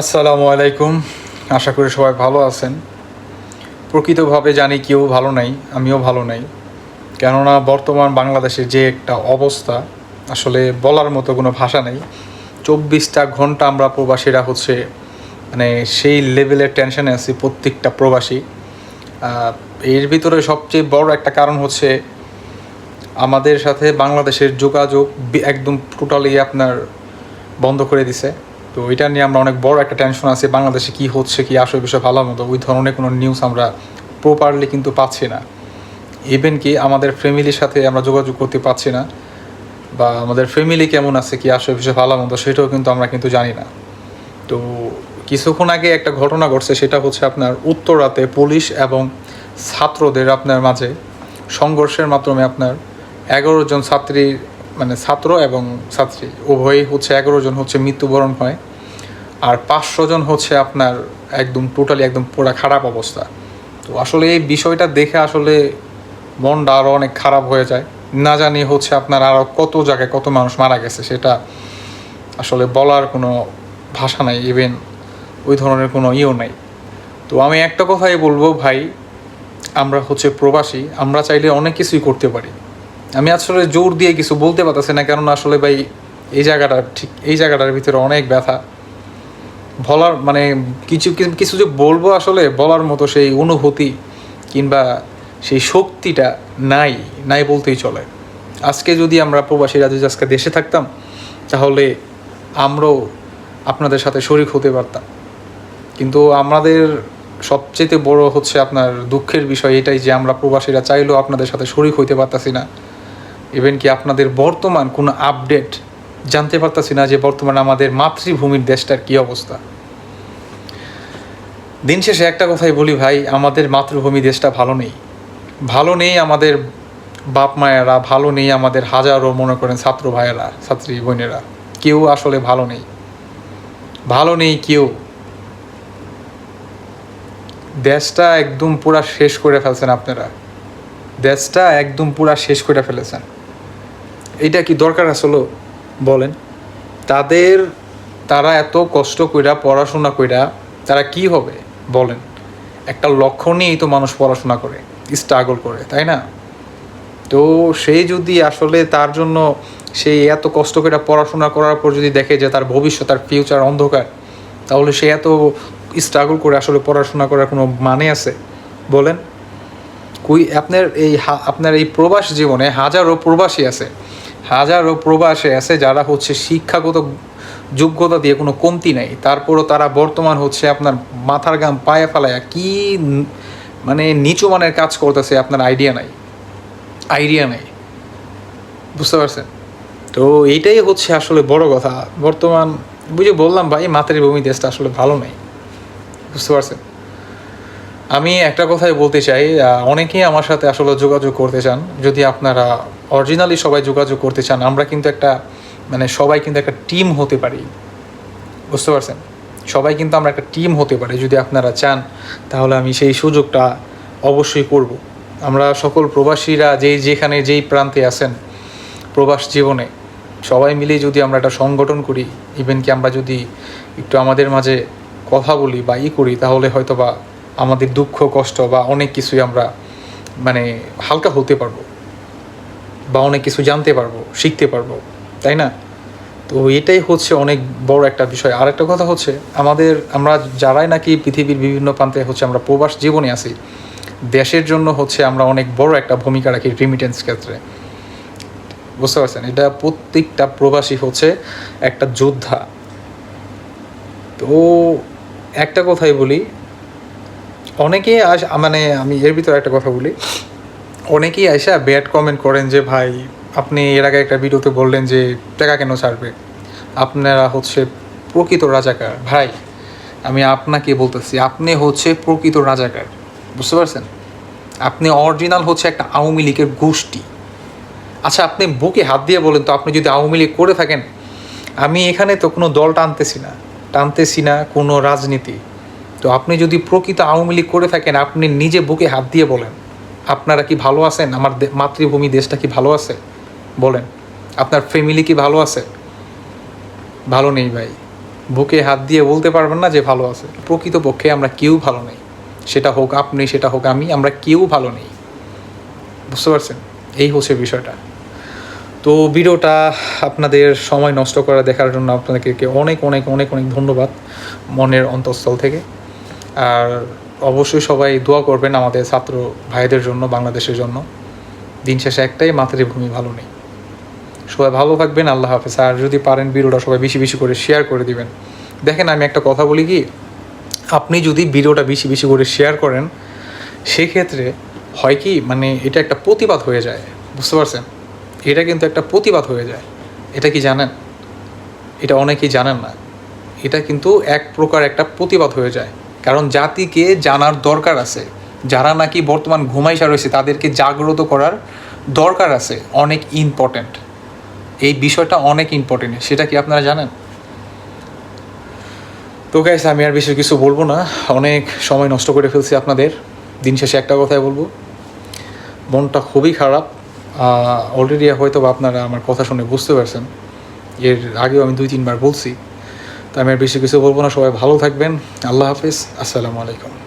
আসসালামু আলাইকুম। আশা করি সবাই ভালো আছেন। প্রকৃতভাবে জানি কেউ ভালো নাই, আমিও ভালো নাই। কেননা বর্তমান বাংলাদেশের যে একটা অবস্থা, আসলে বলার মতো কোনো ভাষা নেই। চব্বিশটা ঘণ্টা আমরা প্রবাসীরা হচ্ছে মানে সেই লেভেলের টেনশনে আছি প্রত্যেকটা প্রবাসী। এর ভিতরে সবচেয়ে বড় একটা কারণ হচ্ছে, আমাদের সাথে বাংলাদেশের যোগাযোগ একদম টোটালি আপনার বন্ধ করে দিছে। তো এটা নিয়ে আমরা অনেক বড় একটা টেনশন আছে, বাংলাদেশে কি হচ্ছে, কি আসলে বিষয় ভালো মতো ওই ধরনের কোনো নিউজ আমরা প্রপারলি কিন্তু পাচ্ছি না। ইভেন কি আমাদের ফ্যামিলির সাথে আমরা যোগাযোগ করতে পারছি না, বা আমাদের ফ্যামিলি কেমন আছে, কি আসলে বিষয় ভালো মতো সেটাও কিন্তু আমরা কিন্তু জানি না। তো কিছুক্ষণ আগে একটা ঘটনা ঘটছে, সেটা হচ্ছে আপনার উত্তরাতে পুলিশ এবং ছাত্রদের আপনার মাঝে সংঘর্ষের মাধ্যমে আপনার এগারো জন ছাত্রী মানে ছাত্র এবং ছাত্রী, উভয়ই হচ্ছে এগারো জন হচ্ছে মৃত্যুবরণ হয়। আর পাঁচশো জন হচ্ছে আপনার একদম টোটালি একদম পুরা খারাপ অবস্থা। তো আসলে এই বিষয়টা দেখে আসলে মনটা আরও অনেক খারাপ হয়ে যায়। না জানি হচ্ছে আপনার আরও কত জায়গায় কত মানুষ মারা গেছে, সেটা আসলে বলার কোনো ভাষা নাই ইভেন ওই ধরনের কোনো ইয়েও নাই। তো আমি একটা কথাই বলব ভাই, আমরা হচ্ছে প্রবাসী, আমরা চাইলে অনেক কিছুই করতে পারি। আমি আসলে জোর দিয়ে কিছু বলতে পারতেছি না কারণ আসলে ভাই এই জায়গাটা ঠিক, এই জায়গাটার ভিতরে অনেক ব্যথা। বলার মানে কিছু কিছু- যে বলব আসলে বলার মতো সেই অনুভূতি কিংবা সেই শক্তিটা নাই নাই বলতেই চলে। আজকে যদি আমরা প্রবাসীরা যদি আজকে দেশে থাকতাম, তাহলে আমরাও আপনাদের সাথে শরিক হতে পারতাম। কিন্তু আমাদের সবচেয়ে বড় হচ্ছে আপনার দুঃখের বিষয় এটাই যে আমরা প্রবাসীরা চাইলেও আপনাদের সাথে শরিক হইতে পারতাছি না। ইভেন কি আপনাদের বর্তমান কোনো আপডেট জানতে পারতাছি না যে বর্তমানে আমাদের মাতৃভূমির দেশটার কি অবস্থা। দিন শেষে একটা কথাই বলি ভাই, আমাদের মাতৃভূমি দেশটা ভালো নেই। ভালো নেই আমাদের বাপ মায়েরা, ভালো নেই আমাদের হাজারো মনে করেন ছাত্র ভাইয়েরা, ছাত্রী বোনেরা। কেউ আসলে ভালো নেই। ভালো নেই কেউ। দেশটা একদম পুরা শেষ করে ফেলছেন আপনারা। দেশটা একদম পুরা শেষ করে ফেলেছেন। এটা কি দরকার আসলে বলেন। তাদের, তারা এত কষ্ট কইরা, পড়াশোনা কইরা, তারা কি হবে? বলেন। একটা লক্ষ্য নিয়েই তো মানুষ পড়াশোনা করে স্ট্রাগল করে, তাই না? তো সে যদি আসলে তার জন্য সেই এত কষ্ট করে পড়াশোনা করার পর যদি দেখে যে তার ভবিষ্যৎ, তার ফিউচার অন্ধকার, তাহলে সে এত স্ট্রাগল করে আসলে পড়াশোনা করার কোনো মানে আছে? বলেন। কুই, আপনার এই আপনার এই প্রবাস জীবনে হাজারো প্রবাসী আছে। হাজারো প্রবাসে আছে যারা হচ্ছে শিক্ষাগত যোগ্যতা দিয়ে কোনো কমতি নেই। তারপরও তারা বর্তমান হচ্ছে আপনার মাথার গাম পায়ে ফেলায় কি মানে নিচু মানের কাজ করতেছে আপনার আইডিয়া নাই আইডিয়া নাই। বুঝতে পারছেন? তো এইটাই হচ্ছে আসলে বড় কথা। বর্তমান বুঝে বললাম ভাই মাতৃভূমি দেশটা আসলে ভালো নেই। বুঝতে পারছেন? আমি একটা কথাই বলতে চাই অনেকেই আমার সাথে আসলে যোগাযোগ করতে চান। যদি আপনারা অরিজিনালি সবাই যোগাযোগ করতে চান, আমরা কিন্তু একটা মানে সবাই কিন্তু একটা টিম হতে পারি। বুঝতে পারছেন? সবাই কিন্তু আমরা একটা টিম হতে পারি, যদি আপনারা চান, তাহলে আমি সেই সুযোগটা অবশ্যই করব। আমরা সকল প্রবাসীরা যেই যেখানে যেই প্রান্তে আছেন, প্রবাস জীবনে, সবাই মিলে যদি আমরা একটা সংগঠন করি ইভেন কি আমরা যদি একটু আমাদের মাঝে কথা বলি বা ই করি, তাহলে হয়তো বা আমাদের দুঃখ, কষ্ট বা অনেক কিছুই আমরা মানে হালকা হতে পারব। বা অনেক কিছু জানতে পারব, শিখতে পারব, তাই না? তো এটাই হচ্ছে অনেক বড় একটা বিষয়। আর একটা কথা হচ্ছে, আমাদের, আমরা যারাই নাকি পৃথিবীর বিভিন্ন প্রান্তে হচ্ছে আমরা প্রবাস জীবনে আছি, দেশের জন্য হচ্ছে আমরা অনেক বড় একটা ভূমিকা রাখি রিমিটেন্স ক্ষেত্রে। বুঝতে পারছেন? এটা প্রত্যেকটা প্রবাসী হচ্ছে একটা যোদ্ধা। তো একটা কথাই বলি, অনেকেই আস মানে আমি এর ভিতরে একটা কথা বলি অনেকেই আইসা ব্যাড কমেন্ট করেন যে, ভাই, আপনি এর আগে একটা ভিডিওতে বললেন যে, টাকা কেন ছাড়বে? আপনারা হচ্ছে প্রকৃত রাজাকার। ভাই, আমি আপনাকে বলতেছি, আপনি হচ্ছে প্রকৃত রাজাকার। বুঝতে পারছেন? আপনি অরিজিনাল হচ্ছে একটা আওয়ামী লীগের গোষ্ঠী। আচ্ছা আপনি বুকে হাত দিয়ে বলেন তো, আপনি যদি আওয়ামী লীগ করে থাকেন, আমি এখানে তো কোনো দল টানতেছি না। টানতেছি না কোনো রাজনীতি। তো আপনি যদি প্রকৃত আওয়ামী লীগ করে থাকেন, আপনি নিজে বুকে হাত দিয়ে বলেন। আপনারা কি ভালো আছেন? আমার মাতৃভূমি দেশটা কি ভালো আছে? বলেন। আপনার ফ্যামিলি কি ভালো আছে? ভালো নেই ভাই। বুকে হাত দিয়ে বলতে পারবেন না যে ভালো আছে। প্রকৃতপক্ষে আমরা কেউ ভালো নেই। সেটা হোক আপনি, সেটা হোক আমি, আমরা কেউ ভালো নেই। বুঝতে পারছেন? এই হচ্ছে বিষয়টা। তো ভিডিওটা আপনাদের সময় নষ্ট করা দেখার জন্য আপনাদেরকে অনেক অনেক অনেক অনেক ধন্যবাদ মনের অন্তঃস্থল থেকে। আর অবশ্যই সবাই দোয়া করবেন আমাদের ছাত্র ভাইদের জন্য, বাংলাদেশের জন্য। দিন শেষে একটাই, মাতৃভূমি ভালো নেই। সবাই ভালো থাকবেন, আল্লাহ হাফেজ। আর যদি পারেন, ভিডিওটা সবাই বেশি বেশি করে শেয়ার করে দিবেন। দেখেন, আমি একটা কথা বলি কি, আপনি যদি ভিডিওটা বেশি বেশি করে শেয়ার করেন, সেক্ষেত্রে হয় কি মানে এটা একটা প্রতিবাদ হয়ে যায়। বুঝতে পারছেন? এটা কিন্তু একটা প্রতিবাদ হয়ে যায়। এটা কি জানেন? এটা অনেকেই জানেন না। এটা কিন্তু এক প্রকার একটা প্রতিবাদ হয়ে যায়। কারণ জাতিকে জানার দরকার আছে। যারা নাকি বর্তমান ঘুমাইসা রয়েছে, তাদেরকে জাগ্রত করার দরকার আছে। অনেক ইম্পর্ট্যান্ট এই বিষয়টা অনেক ইম্পর্টেন্ট সেটা কি আপনারা জানেন? তো গাইস আমি আর বেশি কিছু বলব না। অনেক সময় নষ্ট করে ফেলছি আপনাদের। দিন শেষে একটা কথাই বলব। মনটা খুবই খারাপ। অলরেডি হয়তো আপনারা আমার কথা শুনে বুঝতে পারছেন। এর আগেও আমি দুই, তিনবার বলছি। তো আমি আর বেশি কিছু বলব না। সবাই ভালো থাকবেন। আল্লাহ হাফিজ। আসসালামু আলাইকুম।